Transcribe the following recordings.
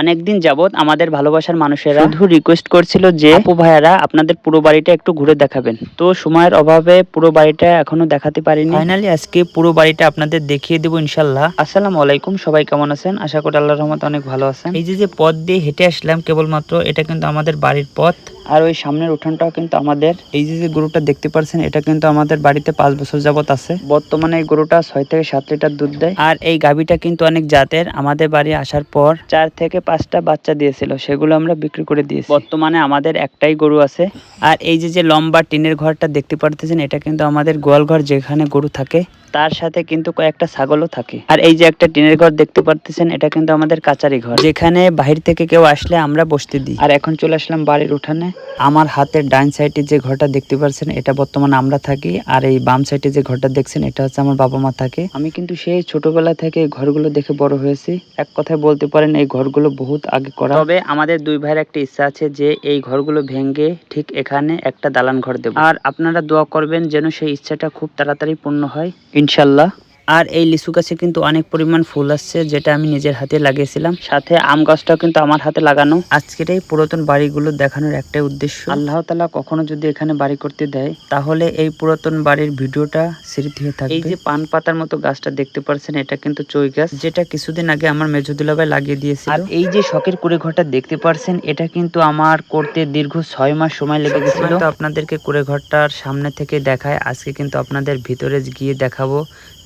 অনেকদিন যাবৎ আমাদের ভালোবাসার মানুষেরা শুধু রিকোয়েস্ট করছিল যে আপু ভাইয়ারা আপনাদের পুরো বাড়িটা একটু ঘুরে দেখাবেন। তো সময়ের অভাবে পুরো বাড়িটা এখনও দেখাতে পারিনি। ফাইনালি আজকে পুরো বাড়িটা আপনাদের দেখিয়ে দেবো ইনশাল্লাহ আসসালামু আলাইকুম সবাই কেমন আছেন? আশা করি আল্লাহ রহমত অনেক ভালো আছেন। এই যে যে পথ দিয়ে হেঁটে আসলাম কেবলমাত্র এটা কিন্তু আমাদের বাড়ির পথ। আর ওই সামনের উঠানটাও কিন্তু আমাদের এই যে যে গরুটা দেখতে পাচ্ছেন এটা কিন্তু আমাদের বাড়িতে পাঁচ বছর যাবত আছে। বর্তমানে এই গরুটা ছয় থেকে সাত লিটার দুধ দেয়। আর এই গাভীটা কিন্তু অনেক জাতের। আমাদের বাড়ি আসার পর চার থেকে পাঁচটা বাচ্চা দিয়েছিল, সেগুলো আমরা বিক্রি করে দিয়েছি। বর্তমানে আমাদের একটাই গরু আছে। আর এই যে যে লম্বা টিনের ঘরটা দেখতে পারতেছেন, এটা কিন্তু আমাদের গোয়াল ঘর যেখানে গরু থাকে, তার সাথে কিন্তু কয়েকটা ছাগলও থাকে। আর এই যে একটা টিনের ঘর দেখতে পারতেছেন, এটা কিন্তু আমাদের কাচারি ঘর। যেখানে বাহির থেকে কেউ আসলে আমরা বসতে দিই। আর এখন চলে আসলাম বাড়ির উঠানে। আমার হাতের ডাইন সাইডে যে ঘরটা দেখতে পাচ্ছেন এটা বর্তমানে আমরা থাকি। আর এই বাম সাইডে যে ঘরটা দেখছেন, এটা হচ্ছে আমার বাবা মা থাকে। আমি কিন্তু সেই ছোটবেলা থেকে ঘরগুলো দেখে বড় হয়েছি। এক কথায় বলতে পারেন, এই ঘরগুলো বহুত আগে করা। তবে আমাদের দুই ভাইয়ের একটা ইচ্ছা আছে যে এই ঘরগুলো ভেঙে ঠিক এখানে একটা দালান ঘর দেব। আর আপনারা দোয়া করবেন যেন সেই ইচ্ছাটা খুব তাড়াতাড়ি পূর্ণ হয়। ইনশাল্লাহ। আর এই লিচু গাছে কিন্তু অনেক পরিমাণ ফুল আসছে যেটা আমি নিজের হাতে লাগিয়েছিলাম। সাথে আম গাছটাও কিন্তু আমার হাতে লাগানো। আজকের এই পুরাতন বাড়িগুলো দেখানোর একটাই উদ্দেশ্য। আল্লাহ তালা কখনো যদি এখানে বাড়ি করতে দেয় তাহলে এই পুরাতন বাড়ির ভিডিওটা স্মৃতি হয়ে থাকবে। এই যে পান পাতার মতো গাছটা দেখতে পাচ্ছেন এটা কিন্তু চই গাছ যেটা কিছুদিন আগে আমার মেজুদুলাভাই লাগিয়ে দিয়েছিল। আর এই যে শখের কুড়ে ঘরটা দেখতে পাচ্ছেন এটা কিন্তু আমার করতে দীর্ঘ ছয় মাস সময় লেগে গেছিল। তো আপনাদেরকে কুড়ে ঘরটার সামনে থেকে দেখায় আজকে কিন্তু আপনাদের ভিতরে গিয়ে দেখাবো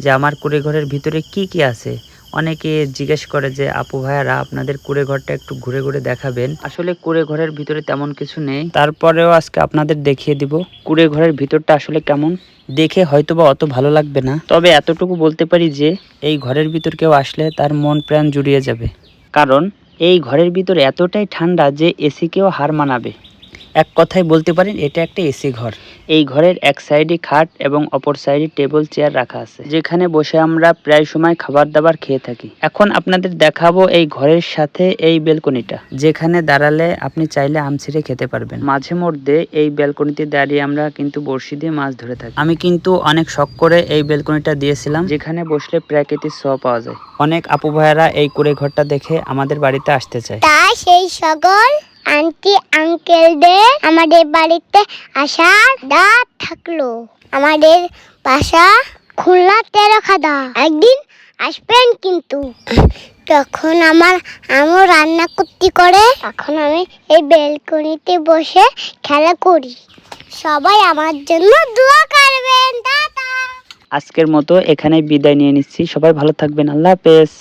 যে আমার কুড়ে ঘরের ভিতরে কি কি আছে? অনেকে জিজ্ঞেস করে যে, আপু ভাইয়ারা, আপনাদের কুড়ে ঘরটা একটু ঘুরে ঘুরে দেখাবেন। আসলে কুড়ে ঘরের ভিতরে তেমন কিছু নেই। তারপরেও আজকে আপনাদের দেখিয়ে দিব কুড়ে ঘরের ভিতরটা আসলে কেমন। দেখে হয়তোবা অত ভালো লাগবে না। তবে এতটুকু বলতে পারি যে, এই ঘরের ভিতর কেউ আসলে তার মন প্রাণ জুড়িয়ে যাবে। কারণ, এই ঘরের ভিতর এতটাই ঠান্ডা যে এসিকেও হার মানাবে। এক কথায় বলতে পারেন এটা একটা এসি ঘর। এই ঘরের এক সাইডে খাট এবং অপর সাইডে টেবিল চেয়ার রাখা আছে যেখানে বসে আমরা প্রায় সময় খাবার দাবার খেয়ে থাকি। এখন আপনাদের দেখাবো এই ঘরের সাথে এই বেলকনিটা যেখানে দাঁড়ালে আপনি চাইলে আম ছিঁড়ে খেতে পারবেন। মাঝে মধ্যে এই বেলকনিতে দাঁড়িয়ে আমরা কিন্তু বড়শি দিয়ে মাছ ধরে থাকি। আমি কিন্তু অনেক শখ করে এই বেলকনিটা দিয়েছিলাম। যেখানে বসলে প্রাকৃতিক ছ পাওয়া যায়। অনেক আপু ভাইয়ারা এই কুড়ে ঘরটা দেখে আমাদের বাড়িতে আসতে চায়। তাই সেই সকল আন্টি, আঙ্কেলদের আমাদের বাড়িতে আসার দাঁত থাকল। আমাদের বাসা খুলনা তেরো খাদা একদিন আসবেন কিন্তু। তখন আমার আমও রান্না করতে করে এখন আমি এই বেলকনিতে বসে খেলা করি। সবাই আমার জন্য দোয়া করবেন টাটা আজকের মতো এখানে বিদায় নিয়ে নিচ্ছি। সবাই ভালো থাকবেন। আল্লাহ হাফেজ।